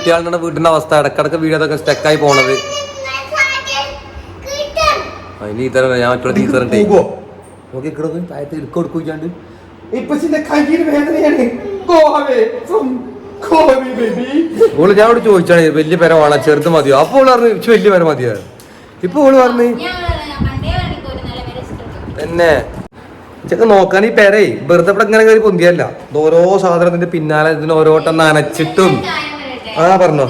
കുട്ടികളുടെ വീട്ടിന്റെ അവസ്ഥ ഇടക്കിടക്ക് വീടൊക്കെ സ്റ്റക്കായി പോണത്. അതിന് ഇതര ഞാൻ മറ്റുള്ള ടീച്ചറുണ്ട് നോക്കി താഴത്ത് ഇടുക്ക കൊടുക്കാണ്ട്. ഓൾ ഞാൻ അവിടെ ചോദിച്ചാണ് വലിയ പേര വേണം? ചെറുത് മതിയോ? അപ്പൊ ഓൾ പറഞ്ഞു "ഇച്ച് വലിയ പേര മതിയോ? ഇപ്പൊ ഓൾ പറഞ്ഞു തന്നെ. ചെക്ക് നോക്കാൻ ഈ പേരേ വെറുതെ ഇവിടെ ഇങ്ങനെ കയറി പൊന്തിയല്ല. ഓരോ സാധനത്തിന്റെ പിന്നാലെ ഇതിന് ഓരോട്ടം നനച്ചിട്ടും. ആ, പറഞ്ഞോ.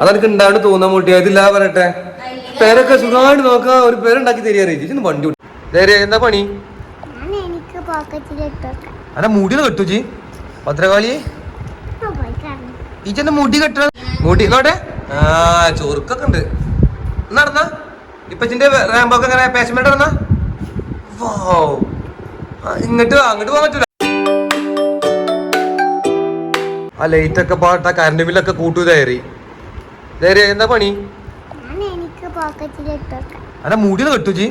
അതെനിക്ക് ഉണ്ടാണ്ട് തോന്നാൻ മുട്ടി അതില്ല പറയട്ടെ. പേരൊക്കെ സുഖമായിട്ട് നോക്കാം. ഒരു പേരുണ്ടാക്കി തരിക ചേച്ചി വണ്ടി എന്താ പണി? ഞാൻ എനിക്ക് പോക്കറ്റിൽ ഇട്ടോട്ടെ അല്ല മുടി കെട്ടു ജി ഭദ്രകാളി. കാണും ഈച്ചന്റെ മുടി കെട്ട മുടി നോട്ടെ ആ ചൊറുക്കൊക്കെ ഉണ്ട്. നടന്ന? ഇപ്പച്ചിന്റെ റാമ്പൊക്കെ എങ്ങനെ പേശമെന്റ് നടന്ന? ഇങ്ങോട്ട് അങ്ങോട്ട് പോകാൻ പറ്റൂല. ആ ലൈറ്റ് ഒക്കെ പാട്ട കറണ്ട് ബില്ലൊക്കെ കൂട്ടു കയറി. ധൈര്യ എന്താ പണി? അല്ല മുടി കെട്ടു ജി.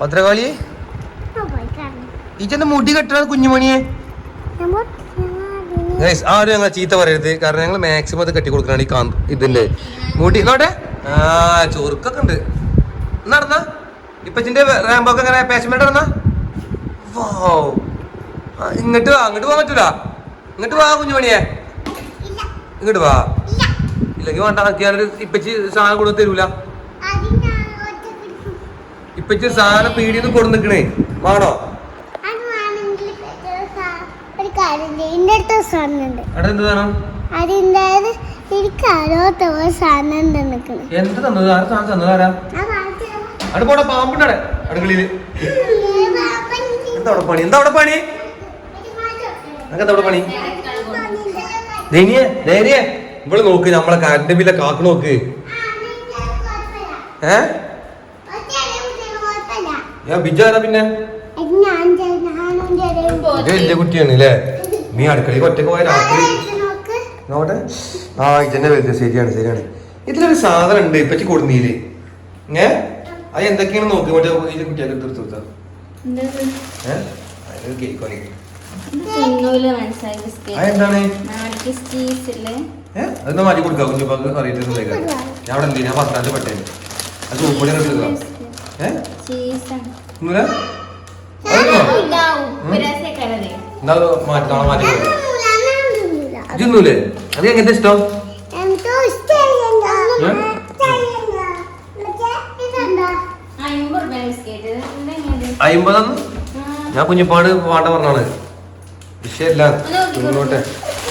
ഭദ്രകാളി ഈച്ചന്റെ മുടി കെട്ടണ കുഞ്ഞുമണിയെ ആരും ഞങ്ങൾ ചീത്ത പറയരുത്. കാരണം ഞങ്ങൾ മാക്സിമം അത് കെട്ടി കൊടുക്കണാണ് ഈ കാന്ത് ഇതിന്റെ മുടി നോട്ടെ ആ ചൊറുക്കൊക്കെ ഉണ്ട്. നടന്ന? ഇപ്പച്ചിന്റെ റാമ്പൊക്കെ എങ്ങനെ പേശമെന്റ് നടന്ന? ഇങ്ങോട്ട് വാ അങ്ങോട്ട് പോകാൻ പറ്റൂല. ഇങ്ങോട്ട് വാ കുഞ്ഞുമണിയെ ഇങ്ങോട്ട് വാ. ഇല്ലെങ്കിൽ വേണ്ട നോക്കിയാലൊരു ഇപ്പച്ചി സാധനം കൊടുത്ത് തരൂല. ഇപ്പച്ചി സാധനം പീടിന്ന് കൊടുന്ന് നിക്കണേ. വേണോ? എന്ത് സാധനം? ഉണ്ട് എന്ത് തന്നത്? ആരും സാധനം തന്നതാരാ അവിടെ പോടാ അടുക്കളയിൽ. എന്താ അവിടെ പണി? എന്താ അവിടെ പണി? നിനക്ക് എന്താ അവിടെ പണി? ധൈര്യ ധൈര്യ. ഇവിടെ നോക്ക് നമ്മളെ കറണ്ട് ബില്ലെ കാക്ക് നോക്ക്. ഏ? ഞാൻ ബിജാരാ പിന്നെ? വലിയ കുട്ടിയാണ് അല്ലേ നീ അടുക്കളയിൽ ഒറ്റയ്ക്ക് പോയ രാത്രി നോട്ടെ ആ ഇതന്നെ വലുത്. ശരിയാണ് ശരിയാണ്. ഇതിലൊരു സാധനം ഉണ്ട് ഇപ്പച്ചി കൊടുന്നീൽ. ഏ? അത് എന്തൊക്കെയാണ് നോക്ക്. മറ്റേ കുട്ടിയൊക്കെ എടുത്ത് കൊടുത്താ. ഏഹ് അതിനൊരു കേക്ക്. അതൊന്ന് മാറ്റി കൊടുക്കാം? കുഞ്ഞുപ്പാക്ക് അറിയിട്ടൊന്നുമില്ല ഞാൻ അവിടെ എന്തിനാ? പത്താണ്ട് പെട്ടേ അത് എടുക്കുക മാറ്റി മാറ്റി അത് ഇഷ്ടം? അയിമ്പതെന്ന്? ഞാൻ കുഞ്ഞിപ്പാട് പാട്ട പറഞ്ഞാണ്. വിഷയല്ല മുന്നോട്ടെ.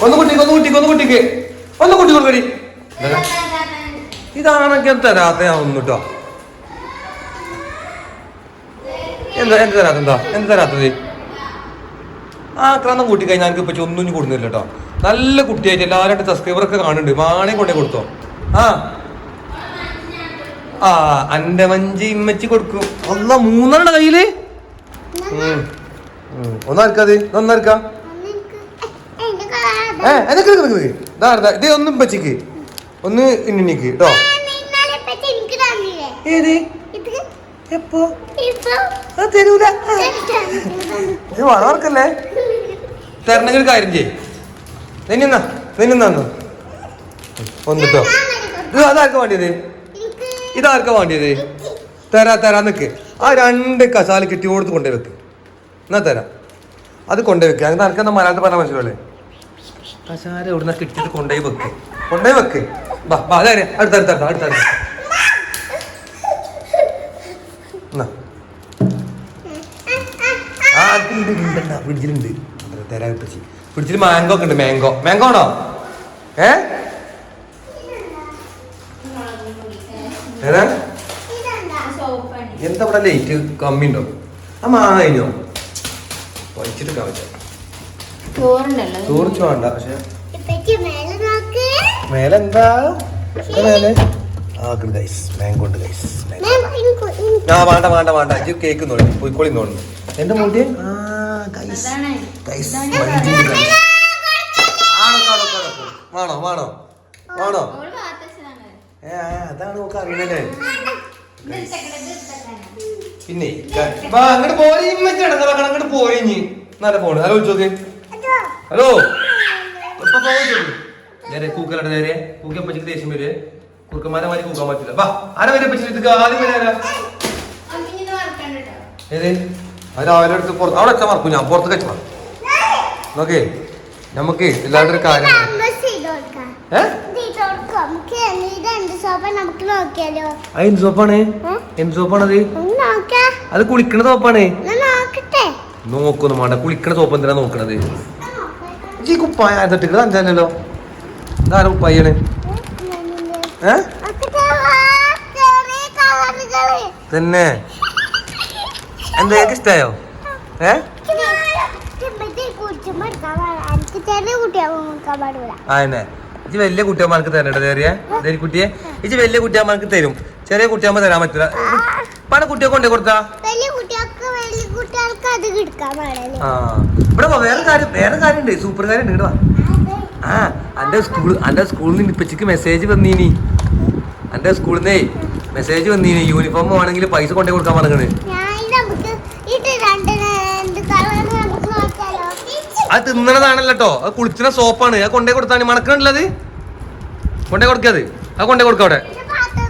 ഒന്ന് കുട്ടിക്ക് ഒന്ന് കുട്ടിക്ക് ഒന്ന് കുട്ടിക്ക്. ഒന്ന് കുട്ടി കൊടുക്കടി ഇതാണെങ്കിൽ തരാത്ത ഞാൻ ഒന്നും കേട്ടോ എന്താ എന്ത് തരാത്ത എന്താ? എന്ത് തരാത്തത്? ആ ക്രമം കൂട്ടി കഴിഞ്ഞാൽ എനിക്ക് ഇപ്പൊ ഒന്നും കൊടുക്കുന്നില്ല കേട്ടോ നല്ല കുട്ടിയായിട്ട് എല്ലാവരും സബ്സ്ക്രൈബർ ഒക്കെ കാണുന്നുണ്ട്. മാണേ കൊണ്ടേ കൊടുത്തോ? ആ. ആ അന്റെ മഞ്ചി ഇമ്മച്ചി കൊടുക്കും. ഒന്നാ മൂന്നെണ്ണ കയ്യിൽ. ഒന്നാർക്കത് ഒന്നാർക്കാ ഏ ഇത് ഒന്നും പച്ചിക്ക്. ഒന്ന് ഇന്നിക്ക് കേട്ടോ. ഏത്? എപ്പോ? തരൂല. ഇത് വളർക്കല്ലേ തരണമെങ്കിൽ ഒരു കാര്യം ചെയ്യ്. നിന്നാ നിന്നാ ഒന്നിട്ടോ ഇത് അതാർക്കാ വേണ്ടിയത്? ഇതാർക്ക വേണ്ടിയത്? തരാ തരാ നിക്ക് ആ രണ്ട് കസാല കെട്ടി കൊടുത്ത് കൊണ്ടേ വെക്ക്. എന്നാ തരാം. അത് കൊണ്ടേ വെക്ക്. അങ്ങനെ ആർക്കെന്താ മലയാളത്തിൽ പറഞ്ഞാൽ മനസ്സിലല്ലേ കസാല ഇവിടുന്ന് കിട്ടിയിട്ട് കൊണ്ടുപോയി വെക്ക്. കൊണ്ടുപോയി വെക്ക്. അതെ അടുത്ത അടുത്ത അടുത്ത അടുത്ത മാംഗോ ഒക്കെ ഉണ്ട്. മാംഗോ. മാംഗോ ആണോ? എന്താ ഇവിടെ ലേറ്റ് കമ്മി ഉണ്ടോ ആ മാങ്ങ കഴിഞ്ഞോ? വലിച്ചിട്ട് കാണിച്ച. ചോറുണ്ടല്ലോ ചോറിച്ച് വേണ്ട പക്ഷെ മേലെ എന്താ മേലെ? ആ ഗൈസ് ഉണ്ട് ഗൈസ് വേണ്ട വേണ്ട വേണ്ട. ഇത് കേക്ക് നോക്കി പോയിക്കോളി നോക്കി എന്റെ മുടി? ആ ഗൈസ് ഗൈസ് വേണോ വേണോ വേണോ ഏ അതാണ് നമുക്ക് അറിയണല്ലേ പിന്നെ വാ അങ്ങോട്ട് കിടക്കണം അങ്ങോട്ട് പോരി ഇനി. നല്ല ഫോണ് ഹലോ. നേരെ കൂക്കലട നേരെ. കൂക്കാൻ പച്ചക്ക് ദേഷ്യം വരെ. കുറുക്കന്മാരെ മാറി കൂക്കാൻ പറ്റില്ല. വാ ആരാ വരെ പറ്റില്ല എടുക്കുക ആദ്യം വരെ ആരാ? ഏത്? അത് അടുത്ത് പുറത്ത് അവിടെ വെച്ചാൽ മറക്കും. ഞാൻ പുറത്ത് വെച്ചാൽ നോക്കേ നമുക്ക് എല്ലാവരുടെ ഒരു കാര്യം അത് എന്ത് സോപ്പാണ്? ഏ? എന്ത് സോപ്പാണത്? അത് കുളിക്കണ സോപ്പാണ്. നോക്കൊന്നും വേണ്ട. കുളിക്കണ സോപ്പ് എന്തിനാ നോക്കണത്? ഈ കുപ്പായ തട്ടിക്കൽ അഞ്ചാനല്ലോ. ഇതാര കുപ്പായാണ്? ചെറിയ. തന്നെ എന്താ എനിക്ക് ഇഷ്ടായോ? ഏ? മറ്റേ കുടിച്ചുമ്പോ എടുക്കാൻ പാടില്ല. എനിക്ക് ചെറിയ കുട്ടിയാകുമ്പോ നോക്കാൻ പാടില്ല ആ എന്നെ ഇജ് വലിയ കുട്ടിയമ്മക്ക് തരണ്ട ചെറിയ. ഇതേ കുട്ടിയെ. ഇജ്ജ് വലിയ കുട്ടിയമ്മക്ക് തരും. ചെറിയ കുട്ടിയമ്മ തരാൻ പറ്റില്ല പല കുട്ടിയെ കൊണ്ടേ കൊടുത്താ? ഇവിടെ വേറെ കാര്യം വേറെ കാര്യമുണ്ട് സൂപ്പർ കാര്യം ഉണ്ട് വാ. ആ അന്റെ സ്കൂൾ അന്റെ സ്കൂളിൽ നിന്ന് ഇപ്പച്ചിക്ക് മെസ്സേജ് വന്നീനി. അന്റെ സ്കൂളിൽ നിന്നേ മെസ്സേജ് വന്നീനി. യൂണിഫോം ആണെങ്കിൽ പൈസ കൊണ്ടേ കൊടുക്കാൻ പറഞ്ഞത് അത് തിന്നണതാണല്ലോ കേട്ടോ അത് കുളിച്ചിന സോപ്പാണ്. അത് കൊണ്ടേ കൊടുത്താണ് മണക്കണല്ലത് കൊണ്ടേ കൊടുക്കാത് അത്. കൊണ്ടേ കൊടുക്കാം അവിടെ. പാത്രം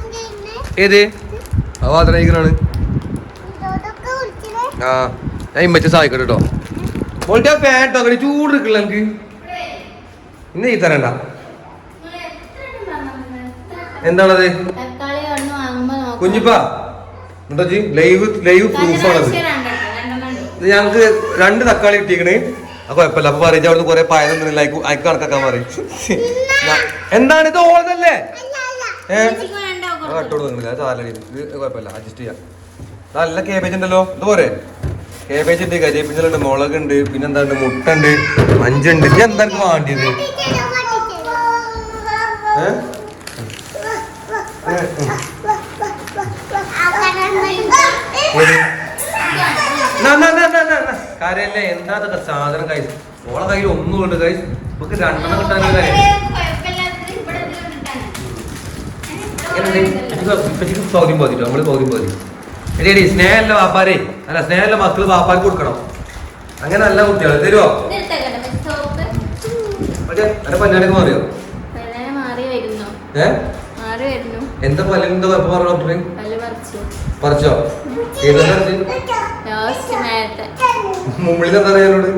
ഏത്? അത് ഇതൊക്കെ കുടിച്ചിട്ട് ആ ഞാൻ ഇമ്മച്ച സഹായിക്കട്ടെ കേട്ടോ മോൾട്ടി ആ പാൻട്ടോ അങ്ങനെ ചൂട് എടുക്കില്ല എനിക്ക്. ഇന്ന് ഈ തരണ്ട. എന്താണത്. കുഞ്ഞിപ്പാ. എന്താ ജി ലൈവ് ലൈവ് പ്രൂഫാണത് ഞങ്ങൾക്ക് രണ്ട് തക്കാളി കിട്ടിക്കണ് അപ്പൊ കുഴപ്പമില്ല. അപ്പൊ പറയും അവിടുന്ന് കുറെ പായം നിന്നില്ല അയക്ക് കണക്കാക്കാൻ പറയും. എന്താണ് ഇത് ഓളതല്ലേ? അല്ല അല്ല ഏ? ഉച്ചയ്ക്ക് വേണ്ട കൊടുത്തു. കട്ടോട് നിന്നില്ല ചാലടി. ഇത് കുഴപ്പമില്ല. അഡ്ജസ്റ്റ് ചെയ്യാം. നല്ല കേബേജ് ഉണ്ടല്ലോ. ഇതുപോലെ കേബേജ് ഉണ്ട് കരിയേപ്പിഞ്ചലുണ്ട് മുളക് ഉണ്ട് പിന്നെന്താണ്ട് മുട്ട ഉണ്ട് മഞ്ചുണ്ട്. ഇത് എന്താ വേണ്ടിയത്. കാര്യല്ലേ? എന്താ അതൊക്കെ സാധനം കൈ ഓളെ കയ്യിൽ ഒന്നും ഉണ്ട് കൈ നമുക്ക് രണ്ടെണ്ണം കിട്ടാനുള്ള കാര്യം. കുഴപ്പമില്ലാത്തത് ഇവിടെ പോയിട്ടോ പോതിട്ടോ നമ്മൾ പോതി എടി സ്നേഹമല്ല വാപ്പാരെ. അല്ല സ്നേഹമല്ല മക്കൾ വാപ്പാക്ക് കൊടുക്കണം. അങ്ങനെ നല്ല കുട്ടികൾ തരുമോ പല്ലാനൊക്കെ മാറിയോ? എന്താ പല്ലിന്റെ കുഴപ്പം പറഞ്ഞു ഡോക്ടറെ? പല്ല് പറിച്ചു. മുമ്പിൽ എന്താ പറയാനോട്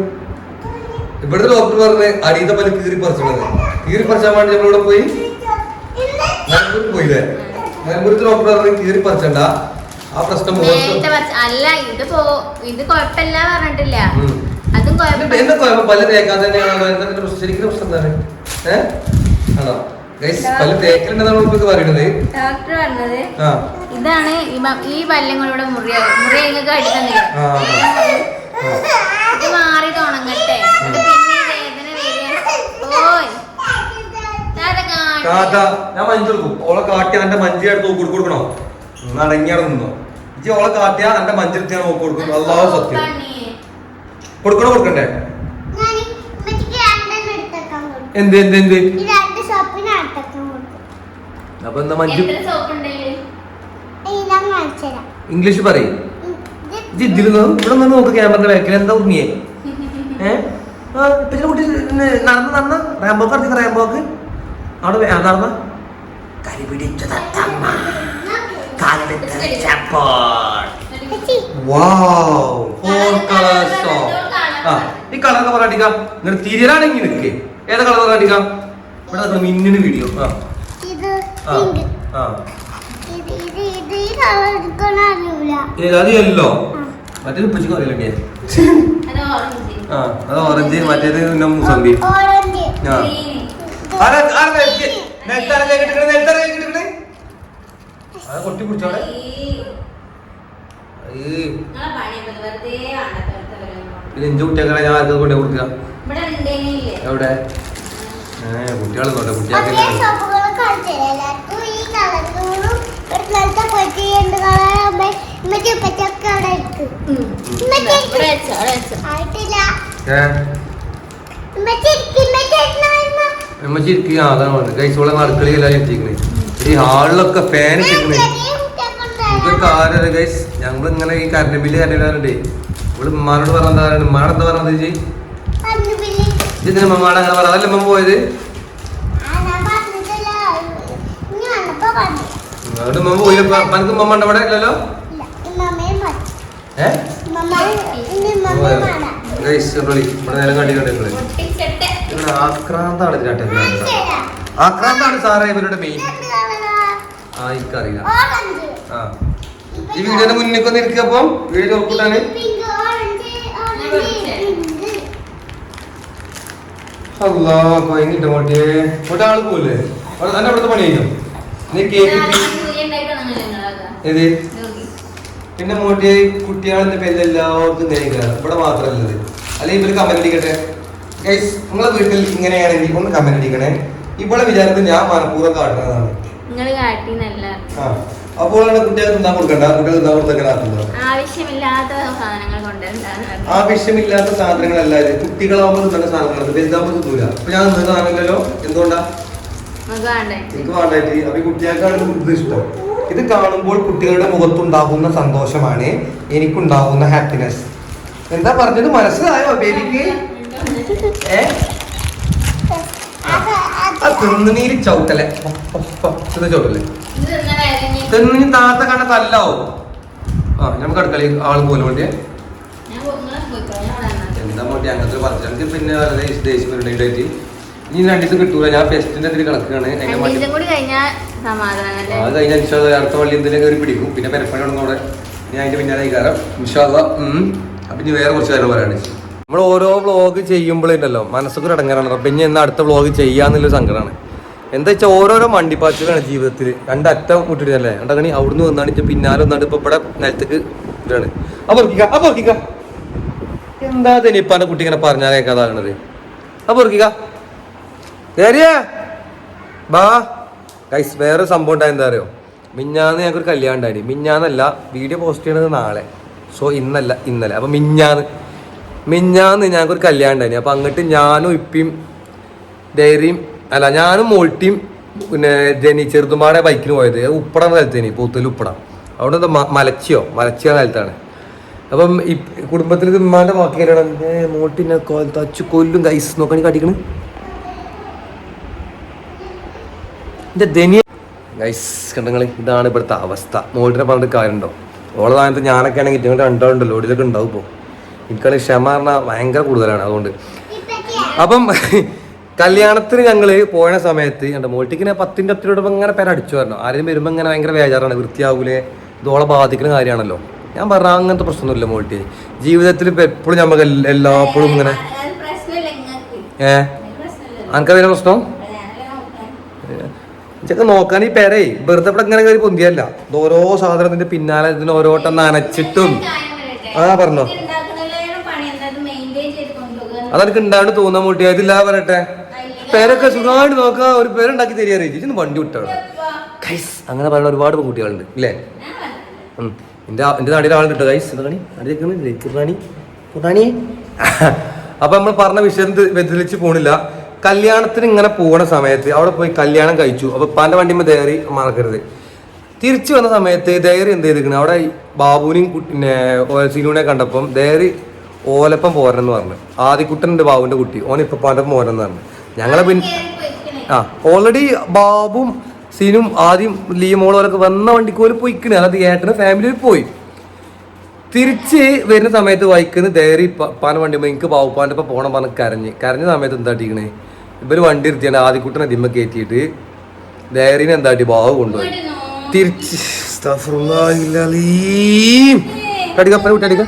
ഇവിടുത്തെ ഡോക്ടർ പറഞ്ഞത് അടിയത്തെ പല്ല് കീറി പറിച്ചത് കീറി പറിച്ചാൻ വേണ്ടി നമ്മളിവിടെ പോയി? പോയില്ലേ? നിലമ്പൂരത്തെ ഡോക്ടർ പറഞ്ഞ് കീറി പറിച്ചണ്ട? ആ പ്രശ്നം അല്ല ഇത് പോ ഇത് കുഴപ്പമില്ല പറഞ്ഞിട്ടില്ല. അതും കുഴപ്പം പല്ല് തേക്കാൻ തന്നെയാണോ? പ്രശ്നം? ശരിക്കും പ്രശ്നം എന്താണ്? ഏഹ് ആണോ? ഗൈസ് പല്ല് തേക്കലുണ്ടെന്നാണ് നമ്മൾക്ക് പറയുന്നത്. ഡോക്ടർ പറഞ്ഞത് ഇതാണ് ഈ പല്ലങ്ങളുടെ മുറി മുറി നിങ്ങൾക്ക്. ഇത് മാറി തുടങ്ങട്ടെ പിന്നെ വേദന വരിക. ഓയ്. കാട്ട. ഞാൻ മഞ്ച് കൊടുക്കും. ഓളെ കാട്ടി അവന്റെ മഞ്ചി എടുത്ത് കൊടുക്കണോ? അടങ്ങിയാണ് നിന്നോ ഇജ്ജ് ഓളെ കാട്ടിയാ എന്റെ മഞ്ചെടുത്ത് ഞാൻ നോക്കി കൊടുക്കും. അള്ളാഹു സത്യം. കൊടുക്കണോ കൊടുക്കണ്ടേ? എന്ത് എന്ത് എന്ത്? അപ്പൊ എന്താ മഞ്ജു? ഞാൻ ഇംഗ്ലീഷ് പറയും. ഇതിൽ ഇവിടെ നിന്ന് നോക്ക് ക്യാമറയുടെ ബാക്കിൽ എന്താ ഉണ്ണിയെ ഏഹ് പിന്നെ കുട്ടി നടന്ന് നടന്ന റാമ്പോക്ക് റാമ്പോക്ക് റാംബോക്ക്. അവിടെ നടന്ന? കരി പിടിച്ച വാവ് ഫോർ കളേഴ്സോ ആ ഈ നിൽക്കേ കളർ ഇവിടെ വീഡിയോ ആ ആ അറിയില്ല ആ അത് ഓറഞ്ച് മറ്റേത് പിന്നെ ഓറഞ്ച് ആ ഗ്രീൻ ആരാ അത് കൊട്ടി പിടിച്ചോടെ. കുട്ടിയൊക്കെ ഞാൻ ആർക്കും കൊണ്ടേ കൊടുക്കുക എവിടെ? നോട്ടെ ഒരേ കുട്ടികൾക്ക് അതാണ് പറഞ്ഞത്. കൈസോളെ അടുക്കളയിലെല്ലാം ഇരിക്കുന്നത് ഈ ഹാളിലൊക്കെ ഫാൻ കുട്ടിയൊക്കെ ഇതൊക്കെ ഉണ്ടായിരുന്നു. ഗൈസ് ഞങ്ങൾ ഇങ്ങനെ ഈ കറണ്ട് ബില്ല് കറണ്ട് ഇടാറുണ്ട് ഇവിടെ ഉമ്മാനോട് പറഞ്ഞത് ഉമ്മാനോട് എന്താ പറഞ്ഞത് ചേച്ചി? ഇതിന് മമ്മാണ് അങ്ങനെ പറയാം അതല്ലേ ഉമ്മ പോയത്? പറഞ്ഞു. അതുകൊണ്ട് മമ്മ പോയില്ല. പനക്ക് ഉമ്മ ഉണ്ട് അവിടെ? ഇല്ലല്ലോ? പറഞ്ഞു. ഏഹ് ഇവിടെ നേരം കണ്ടിട്ടുണ്ട് ആക്രാന്താണ് ഇതിനായിട്ട് ആക്രാന്താണ് സാറേ ഇവരുടെ മെയിൻ? ആ എനിക്കറിയില്ല. ആ. ഈ വീടിന്റെ മുന്നിൽ ഒന്ന് ഇരിക്കുക അപ്പം. വീട് ഉറപ്പിട്ടാണ് പിങ്ക്, ഓറഞ്ച്, ഓറഞ്ച്, പിങ്ക്. അല്ലാ കൊയങ്ങിട്ട് മോട്ടിയെ മോട്ടെ ആൾ പോലെ അന്നെ അവിടുത്തെ പണി കഴിഞ്ഞു? നീ കേക്ക് ഏത്? പിന്നെ മോട്ടി കുട്ടികളെന്റെ പേരിൽ എല്ലാവർക്കും നേരിടുക ഇവിടെ മാത്രമല്ലത് അല്ലെങ്കിൽ ഇവർ കമന്റ് അടിക്കട്ടെ ഗൈസ് നിങ്ങളെ വീട്ടിൽ ഇങ്ങനെയാണെങ്കിൽ ഒന്ന് കമന്റ് അടിക്കണേ ഇവിടെ വിചാരത്തിൽ ഞാൻ മനഃപൂർവം കാട്ടുന്നതാണ്. നിങ്ങൾ കാട്ടിന്നല്ല. തിന്നാൻ കൊടുക്കണ്ട. കുട്ടികൾ തിന്നാൻ കൊടുത്തൊക്കെ ആവശ്യമില്ലാത്ത സാധനങ്ങൾ കൊണ്ടുവരുന്നതാണ് ആവശ്യമില്ലാത്ത സാധനങ്ങളല്ല ഇത്. കുട്ടികളാവുമ്പോൾ തന്നെ സാധനങ്ങൾ വലുതാവുമ്പോൾ തിന്നൂല. അപ്പൊ ഞാൻ നിന്നത് സാധനമില്ലല്ലോ? എന്തുകൊണ്ടാ? എനിക്ക് വേണ്ടായിട്ട് അപ്പൊ കുട്ടികൾക്കാണ് ഇത് ഇഷ്ടം. ഇത് കാണുമ്പോൾ കുട്ടികളുടെ മുഖത്തുണ്ടാകുന്ന സന്തോഷമാണ്. എനിക്കുണ്ടാകുന്ന ഹാപ്പിനെസ് എന്താ പറഞ്ഞത്? മനസ്സിലായോ ബേബിക്ക്? ഏ? അത് ആ അത് തിന്നുനീര് ചവിട്ടല്ലേ? ഇത് ചവിട്ടല്ലേ? തിന്നിന് താത്ത കണ്ട തല്ലാവും? ആ നമുക്ക് അടുക്കളയിൽ ആൾ പോലും വേണ്ടിയേ. എന്താ മോട്ടി അങ്ങനത്തെ പറഞ്ഞു എനിക്ക് പിന്നെ വളരെ ദേഷ്യം വരുന്നുണ്ടായിട്ട് ഇനി രണ്ടീസം കിട്ടൂല. ഞാൻ ഫെസ്റ്റിന്റെ അതിൽ കിടക്കുകയാണ് അത് രണ്ടു കഴിഞ്ഞാൽ അടുത്ത വള്ളി എന്തെങ്കിലും കയറി പിടിക്കും. പിന്നെ പെരപ്പണി അവിടെ. ഞാൻ അതിന്റെ പിന്നാലെ കയറാം വിശ്വാസം അപ്പൊ ഇനി വേറെ കുറച്ച് കാര്യം പറയാണ് നമ്മൾ ഓരോ വ്ളോഗ് ചെയ്യുമ്പോഴുണ്ടല്ലോ മനസ്സൊക്കെ ഇടങ്ങാറാണ് അപ്പം ഇനി എന്നാ അടുത്ത വ്ളോഗ് ചെയ്യാന്നുള്ള സങ്കടമാണ് എന്താ വെച്ചാൽ ഓരോരോ മണ്ടിപ്പാച്ചുകളാണ് ജീവിതത്തിൽ രണ്ട് രണ്ടറ്റം വിട്ടിട്ടല്ലേ രണ്ടങ്ങനെ അവിടുന്ന് വന്നാണ് ഇപ്പൊ പിന്നാലെ വന്നാണ് ഇപ്പൊ ഇവിടെ നിലത്തേക്ക് ഇതാണ് അപ്പൊ അപ്പൊ എന്താ തെനിപ്പാന്റെ കുട്ടി ഇങ്ങനെ പറഞ്ഞാൽ കേൾക്കാതാകണത് അപ്പൊ കേറിയേ. ബാ. ഗൈസ് വേറെ സംഭവം ഉണ്ടായ എന്താ അറിയോ? മിഞ്ഞാന്ന് ഞങ്ങൾക്ക് ഒരു കല്യാണം ഉണ്ടായി മിഞ്ഞാന്നല്ല വീഡിയോ പോസ്റ്റ് ചെയ്യണത് നാളെ. സോ ഇന്നല്ല ഇന്നലെ. അപ്പൊ മിഞ്ഞാന്ന് മിഞ്ഞാന്ന് ഞങ്ങൾക്ക് ഒരു കല്യാണം ഉണ്ടായിരുന്നു അപ്പൊ അങ്ങോട്ട് ഞാനും ഇപ്പിയും ഡയറിയും അല്ല ഞാനും മോൾട്ടിയും പിന്നെ ജനി ചെറുതുമാടെ ബൈക്കിന് പോയത്. ഉപ്പടം സ്ഥലത്തേനി പൂത്തൽ ഉപ്പടം. അവിടെ എന്താ മലച്ചിയോ? മലച്ചിയ സ്ഥലത്താണ്. അപ്പം ഈ കുടുംബത്തിൽ ഉമ്മാന്റെ ബാക്കി കല്യാണം കോൽ തച്ചു കൊല്ലും കൈസ് നോക്കണി കാട്ടിക്കണ് എന്റെ ധനിയ ഗൈസ് കണ്ടങ്ങൾ ഇതാണ് ഇവിടുത്തെ അവസ്ഥ. മോളിനെ പറഞ്ഞിട്ട് കാര്യമുണ്ടോ? ഓളെ സ്ഥാനത്ത് ഞാനൊക്കെ ആണെങ്കിൽ നിങ്ങൾ രണ്ടാളുണ്ടല്ലോ. ഓടിലൊക്കെ ഉണ്ടാവും ഇപ്പോൾ എനിക്കാണെങ്കിൽ ക്ഷമ പറഞ്ഞാൽ ഭയങ്കര കൂടുതലാണ് അതുകൊണ്ട്. അപ്പം കല്യാണത്തിന് ഞങ്ങൾ പോയ സമയത്ത് കണ്ട മോൾട്ടിക്കിനെ പത്തിന്റെ അത്തിലൂടെ ഇങ്ങനെ പേര് അടിച്ചു പറഞ്ഞു. ആരെയും വരുമ്പോൾ ഇങ്ങനെ ഭയങ്കര ബേജാറാണ് വൃത്തിയാവൂലേ ഇതോളെ ബാധിക്കുന്ന കാര്യമാണല്ലോ. ഞാൻ പറഞ്ഞ അങ്ങനത്തെ പ്രശ്നമൊന്നുമില്ല മോൾട്ടി. ജീവിതത്തിൽ ഇപ്പൊ എപ്പോഴും നമുക്ക് എല്ലാപ്പോഴും ഇങ്ങനെ ഏ അനക്കതിനെ പ്രശ്നം? ഇതൊക്കെ നോക്കാൻ ഈ പേരെ വെറുതെ ഇവിടെ ഇങ്ങനെ കയറി പൊന്തിയല്ല. ഇത് ഓരോ സാധനത്തിന്റെ പിന്നാലെ ഇതിന് ഓരോട്ടം നനച്ചിട്ടും. ആ, പറഞ്ഞോ. അതെനിക്ക് ഉണ്ടാണ്ട് തോന്നാൻ മുട്ടി. അതില്ലാ പറയട്ടെ. പേരൊക്കെ സുഖമായിട്ട് നോക്കാം. ഒരു പേരുണ്ടാക്കി തരിക ഇതൊന്ന് വണ്ടി വിട്ടാണ് കൈസ് അങ്ങനെ പറയുന്ന ഒരുപാട് പെൺകുട്ടികളുണ്ട്. ഇല്ലേ. എന്റെ എന്റെ നാടിന്റെ ആളുണ്ട് കേട്ടോ. കൈസ് എന്താ റാണി. കുറാണി അപ്പൊ നമ്മൾ പറഞ്ഞ വിഷയം വ്യതിലിച്ച് പോണില്ല. കല്യാണത്തിന് ഇങ്ങനെ പോണ സമയത്ത് അവിടെ പോയി കല്യാണം കഴിച്ചു. അപ്പൊ ഉപ്പാന്റെ വണ്ടിമ്മ ദയറി മറക്കരുത്. തിരിച്ചു വന്ന സമയത്ത് ദയറി എന്ത് ചെയ്തിരിക്കണം? അവിടെ ബാബുവിനെയും പിന്നെ സീനുവിനെ കണ്ടപ്പം ദയറി ഓലപ്പം പോരെന്ന് പറഞ്ഞു. ആദ്യക്കുട്ടനുണ്ട് ബാബുവിന്റെ കുട്ടി. ഓൻ ഇപ്പാന്റെ എന്ന് പറഞ്ഞു. ഞങ്ങളെ പിന്നെ ആ ഓൾറെഡി ബാബും സീനും ആദ്യം ലീമോളോരൊക്കെ വന്ന വണ്ടിക്ക് പോലും പോയിക്കണ്. അതായത് ഏട്ടന് ഫാമിലിയിൽ പോയി. തിരിച്ച് വരുന്ന സമയത്ത് വൈക്കുന്ന ദേറി പാന വണ്ടി എനിക്ക് ബാബുപ്പാന്റെ ഒപ്പം പോകണം പറഞ്ഞ് കരഞ്ഞ്. കരഞ്ഞ സമയത്ത് എന്താ അടിക്കണേ? ഇവർ വണ്ടി ഇരുത്തിയാണ് ആദ്യക്കുട്ടനെ ദിമ്മ കയറ്റിയിട്ട് ദേറിനെ എന്താ അടി? ബാബു കൊണ്ടുപോയി. തിരിച്ച് അടിക്കപ്പനെ വിട്ടടിക്ക.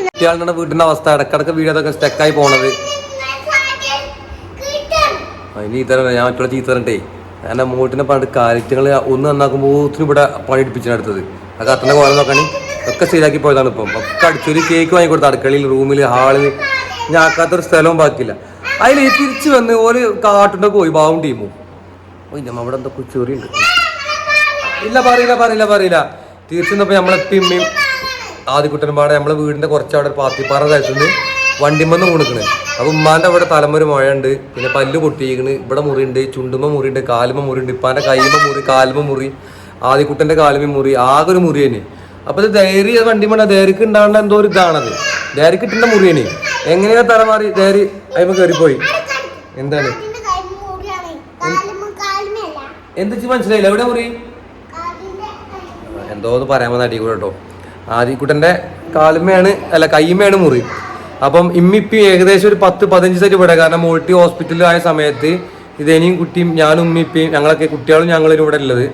കുട്ടികളുടെ വീടിന്റെ അവസ്ഥ ഇടക്കിടക്ക് വീഡിയോ അതൊക്കെ സ്റ്റക്കായി പോണത്. അതിന് ഈ തരം ഞാൻ മറ്റുള്ള ചീത്ത എന്റെ മൂട്ടിനെ പണ്ട് കാര്യങ്ങൾ ഒന്ന് നന്നാക്കുമ്പോൾ ഒത്തിരി ഇവിടെ പണിയെടുപ്പിച്ചാണ് അടുത്തത് ആ കത്തന്റെ കോലം നോക്കണി ഒക്കെ ശരിയാക്കി പോയതാണ് ഇപ്പം. ഒക്കെ അടിച്ചൊരു കേക്ക് വാങ്ങിക്കൊടുത്ത അടുക്കളയിൽ റൂമിൽ ഹാളിൽ ഞാക്കാത്തൊരു സ്ഥലവും ബാക്കിയില്ല. അതിൽ തിരിച്ചു വന്ന് ഒരു കാട്ടിന്റെ പോയി ബാവും ടീമും. ഓ ഇല്ല അവിടെ എന്തൊക്കെ ചെറിയ ഉണ്ട്. ഇല്ല പറയില്ല പറയില്ല പറയില്ല. തിരിച്ചു വന്നപ്പോൾ നമ്മളെപ്പം ഇമ്മയും ആദ്യക്കുട്ടൻപാടെ നമ്മളെ വീടിന്റെ കുറച്ചവിടെ പാത്തിപ്പാറ സ്ഥലത്തുനിന്ന് വണ്ടിമ്മന്ന് വീണിക്കണ്. അപ്പൊ ഉമ്മാന്റെ അവിടെ തലമൊരു മുഴയുണ്ട്. പിന്നെ പല്ല് പൊട്ടിയിരിക്കണ്. ഇവിടെ മുറിയുണ്ട്. ചുണ്ടുമ്മ മുറിയുണ്ട്. കാലുമ്മ മുറിയുണ്ട്. ഇപ്പാന്റെ കൈമ മുറി കാലുമ്മ മുറി ആദ്യക്കുട്ടന്റെ കാലുമ്മ മുറി ആകെ ഒരു മുറി തന്നെ. അപ്പൊ ഇത് ഡയറി വണ്ടി വേണ്ട ഡയറിക്ക് ഉണ്ടാവേണ്ട എന്തോ ഒരു ഇതാണത്. ഡയറിക്ക് ഇട്ടുന്ന മുറിയാണ് എങ്ങനെയാ തല മാറി ഡയറി അതിമ കയറിപ്പോയി? എന്താണ്? എന്താ മനസ്സിലായില്ല? എവിടെ മുറി? എന്തോ ഒന്ന് പറയാൻ വന്ന അടി കൂടെ കേട്ടോ. ആദിക്കുട്ടന്റെ കാലുമ്മയാണ് അല്ല കയ്യുമ്മയാണ് മുറി. അപ്പം ഇമ്മിപ്പി ഏകദേശം ഒരു പത്ത് പതിനഞ്ച് സെറ്റ് ഇവിടെ കാരണം മോൾട്ടി ഹോസ്പിറ്റലിൽ ആയ സമയത്ത് ഇതേനിയും കുട്ടിയും ഞാനും ഉമ്മിപ്പിയും ഞങ്ങളൊക്കെ കുട്ടികളും ഞങ്ങളും ഇവിടെ ഉള്ളത്.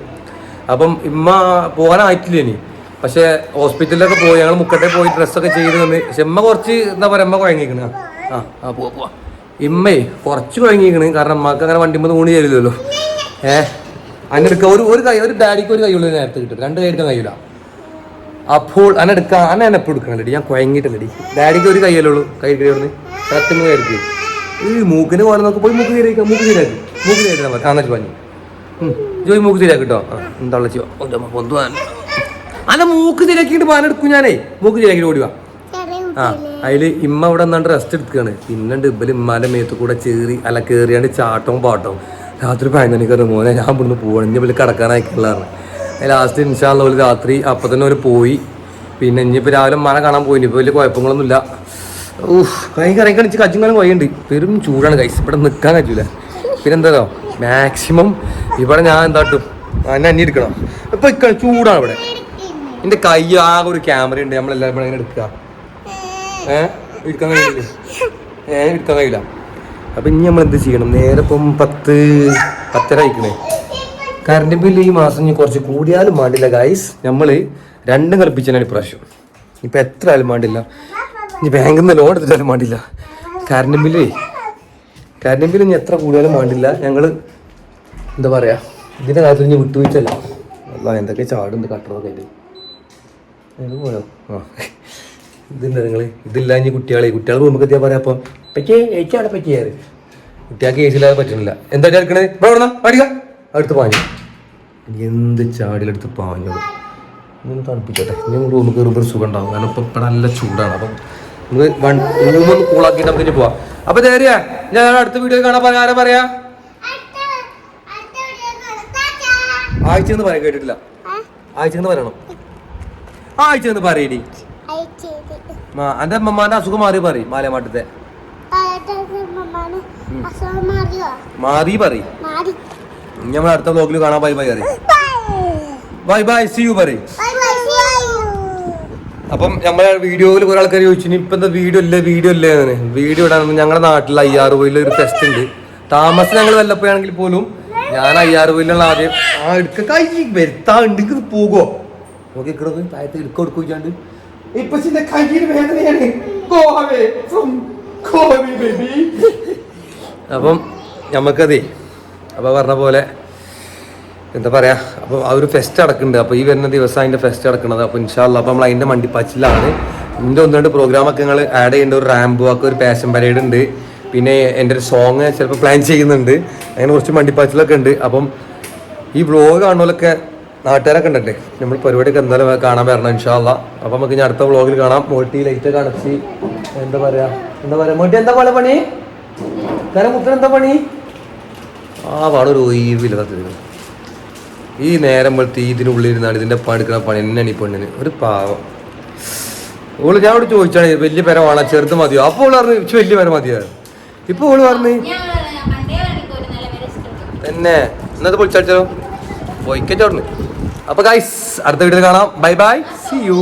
അപ്പം ഇമ്മ പോകാനായിട്ടില്ല ഇനി. പക്ഷെ ഹോസ്പിറ്റലിലൊക്കെ പോയി ഞങ്ങൾ മുക്കട്ടെ പോയി ഡ്രസ്സൊക്കെ ചെയ്ത് വന്ന് പക്ഷെ ഇമ്മ കുറച്ച് എന്താ പറയുക ഇമ്മ കുഴങ്ങിക്കണ. ആ ആ പോവാ പോവാ. ഇമ്മേ കുറച്ച് കുഴങ്ങിക്കണ്. കാരണം അമ്മയ്ക്ക് അങ്ങനെ വണ്ടി മൂന്ന് ഊണി തരില്ലല്ലോ ഏഹ് അങ്ങനെ ഒരു ഒരു കൈ ഒരു ഡാഡിക്ക് ഒരു കൈയുള്ളൂ നേരത്തെ കിട്ടും രണ്ട് കൈ എടുക്കാൻ കഴിയില്ല അപ്പോൾ അന എടുക്കാൻ അന എന്നെ എപ്പോൾ എടുക്കണല്ലേടി. ഞാൻ കുഴങ്ങിയിട്ടില്ലടി ഡാഡിക്ക് ഒരു കൈയല്ലേ ഉള്ളൂ. കൈ കയറുന്നത് സത്യം കയറി ഈ മൂക്കിന് പോലെ നോക്കി. പോയി മൂക്ക് കയറിയിരിക്കാം മൂക്ക് തീരാക്കി മൂക്ക് കയറിയാൽ മതി. ആന്നിട്ട് പറഞ്ഞു. ജോയി മൂക്ക് ശരിയാക്കി കേട്ടോ ആ എന്താ ചെയ്യോ അല്ല മൂക്ക് ശരിയാക്കിയിട്ട് പാൻ എടുക്കും ഞാനേ. മൂക്ക് ശരിയാക്കിയിട്ട് ഓടി വാ. ആ അതിൽ ഇമ്മ ഇവിടെ നിന്നാണ്ട് റെസ്റ്റ് എടുക്കുകയാണ് പിന്നെ ഇബൽ ഇമ്മാന്റെ മേത്ത് കൂടെ ചേറി അല്ല കേറിയാണ്ട് ചാട്ടവും പാട്ടവും. രാത്രി പതിനൊന്നിക്കറി മോനെ ഞാൻ ഇവിടുന്ന് പോകണം ഇനി ഇവർ കിടക്കാനായിക്കുള്ളതാണ് ലാസ്റ്റ് ഇൻഷാള്ള ഒരു രാത്രി അപ്പൊ തന്നെ ഒരു പോയി. പിന്നെ ഇനിയിപ്പോ രാവിലെ മഴ കാണാൻ പോയി. ഇനിയിപ്പോ വലിയ കുഴപ്പങ്ങളൊന്നുമില്ല. ഊഹ് കൈ കറി കണിച്ച് കച്ചും വയ്യുണ്ട് പെരും ചൂടാണ് കൈസ് ഇവിടെ നിൽക്കാൻ കഴിയൂല. പിന്നെ എന്താ മാക്സിമം ഇവിടെ ഞാൻ എന്താട്ടും എന്നെ അന്നി എടുക്കണം. ഇപ്പൊ ചൂടാണ് ഇവിടെ. എന്റെ കൈ ആകെ ഒരു ക്യാമറ ഉണ്ട്. നമ്മളെല്ലാവരും ഇവിടെ എടുക്കുക. ഏഹ് എടുക്കാൻ കഴിയില്ലേ. ഏഹ് എടുക്കാൻ കഴിയില്ല. അപ്പൊ ഇനി നമ്മൾ എന്ത് ചെയ്യണം? നേരെ ഇപ്പം പത്ത് പത്തര അയക്കണേ കറണ്ട് ബില്ല് ഈ മാസം ഇനി കുറച്ച് കൂടിയാലും വേണ്ടില്ല ഗൈസ് നമ്മൾ രണ്ടും കളിപ്പിച്ചാണ് ഇപ്രാവശ്യം ഇപ്പം എത്ര ആയാലും വേണ്ടില്ല ഇനി ബാങ്കിൽ നിന്ന് ലോൺ എടുത്തിട്ടാലും വേണ്ടില്ല കറണ്ട് ബില്ലേ കറണ്ട് ബില്ല് ഇനി എത്ര കൂടിയാലും വേണ്ടില്ല ഞങ്ങൾ എന്താ പറയുക ഇതിന്റെ കാര്യത്തിൽ ഇനി വിട്ടുവീഴ്ചല്ല അല്ല എന്തൊക്കെ ചാടുണ്ട് കട്ടറൊക്കെ ആയിട്ട്. പോയോ ആ. ഇതുണ്ട് നിങ്ങൾ ഇതില്ല ഇനി കുട്ടികളെ. കുട്ടികൾ നമുക്ക് എത്തിയാൽ പറയാം അപ്പം. പറ്റിയേ ഏച്ചാടെ പറ്റിയത് കുട്ടികൾക്ക് ഏച്ചില്ലാതെ പറ്റുന്നില്ല എന്താ എടുക്കണത് ഇവിടെ അടുത്ത് പാഞ്ഞു. എന്ത് ചാടിയിലെടുത്ത് പാഞ്ഞു ഇങ്ങനെ തണുപ്പിക്കട്ടെ. ഇനി റൂമിൽ കയറുമ്പോൾ സുഖം ഉണ്ടാവും. കാരണം ഇപ്പം ഇപ്പം നല്ല ചൂടാണ്. അപ്പം നമുക്ക് വൺ റൂമൊന്ന് കൂളാക്കിയിട്ട് നമുക്ക് ഇനി പോവാം. അപ്പം നേരെയാ ഞാൻ അടുത്ത വീഡിയോ കാണാൻ പറയാം ആരാ പറയാ? ആഴ്ച എന്ന് പറയാൻ കേട്ടിട്ടില്ല. ആഴ്ച എന്ന് പറയണം. ആഴ്ച എന്ന് പറയടി എന്റെ അമ്മമാന്റെ അസുഖം മാറി പറയും മാലയമാട്ടത്തെ. മാറി പറയും. നമ്മൾ അടുത്ത ബ്ലോഗിൽ കാണാം. Bye bye bye bye see you പറയും. അപ്പം നമ്മളെ വീഡിയോയിൽ കുറെ ആൾക്കാർ ചോദിച്ചു ഇപ്പൊ വീഡിയോ ഇല്ലേ? വീഡിയോ ഇല്ലേ? എന്ന്. വീഡിയോ ഇടാൻ ഞങ്ങളുടെ നാട്ടിൽ അയ്യാറ് പോയിൽ ഒരു ഫെസ്റ്റ് ഉണ്ട്. താമസം ഞങ്ങൾ വല്ലപ്പോഴാണെങ്കിൽ പോലും ഞാൻ അയ്യാറ് പോയിലുള്ള ആദ്യം. ആ എടുക്ക കൈ വരുത്താ ഉണ്ട് ഇത് പോകുമോ നോക്കി കിടക്കും താഴത്ത് എടുക്ക കൊടുക്കാണ്ട് ഇപ്പച്ചിന്റെ കയ്യിൽ വേദനയാണ്. അപ്പം നമുക്കതേ അപ്പോൾ പറഞ്ഞ പോലെ എന്താ പറയുക അപ്പോൾ ആ ഒരു ഫെസ്റ്റ് അടക്കുന്നുണ്ട് അപ്പോൾ ഈ വരുന്ന ദിവസം അതിന്റെ ഫെസ്റ്റ് അടക്കുന്നത് അപ്പോൾ ഇൻഷാല്ല അപ്പോൾ നമ്മൾ അതിന്റെ മണ്ടിപ്പാച്ചിലാണ്. ഇതിന്റെ ഒന്ന് രണ്ട് പ്രോഗ്രാമൊക്കെ ഞങ്ങൾ ആഡ് ചെയ്യേണ്ട. ഒരു റാമ്പ് ഒക്കെ ഒരു പാഷൻ പരേഡ് ഉണ്ട്. പിന്നെ എന്റെ ഒരു സോങ് ചിലപ്പോൾ പ്ലാൻ ചെയ്യുന്നുണ്ട്. അങ്ങനെ കുറച്ച് മണ്ടിപ്പാച്ചിലൊക്കെ ഉണ്ട്. അപ്പം ഈ വ്ളോഗ് കാണുമ്പോഴൊക്കെ നാട്ടുകാരൊക്കെ ഉണ്ടല്ലേ? നമ്മൾ പരിപാടിയൊക്കെ എന്തായാലും കാണാൻ വരണം ഇൻഷാല്ല അപ്പം നമുക്ക് ഇനി അടുത്ത വ്ളോഗിൽ കാണാം. മോട്ടി ലൈറ്റ് കാണിച്ച് എന്താ പറയുക എന്താ പറയുക മോട്ടി എന്താ പോലെ പണി? കാരണം മുട്ടൻ എന്താ പണി? ആ പാടെ ഒരു ഒഴിവില്ല സത്യത്തിൽ. ഈ നേരം പോലത്തെ ഇതിനുള്ളിൽ ഇരുന്നാണ് ഇതിന്റെ പണിക്കണ പണി എന്നാണ് ഈ പെണ്ണിന്. ഒരു പാവം. ഓൾ ഞാൻ അവിടെ ചോദിച്ചാണ് വലിയ പേര വേണം ചെറുത് മതിയോ? അപ്പോൾ ഓൾ പറഞ്ഞു ഇച്ചു വലിയ പേര മതിയായിരുന്നു ഇപ്പൊ ഓൾ പറഞ്ഞു തന്നെ. എന്നത് പൊളിച്ചോ പോയിക്കോ അപ്പോൾ അപ്പൊ ഗൈസ് അടുത്ത വീട്ടിൽ കാണാം. Bye bye see U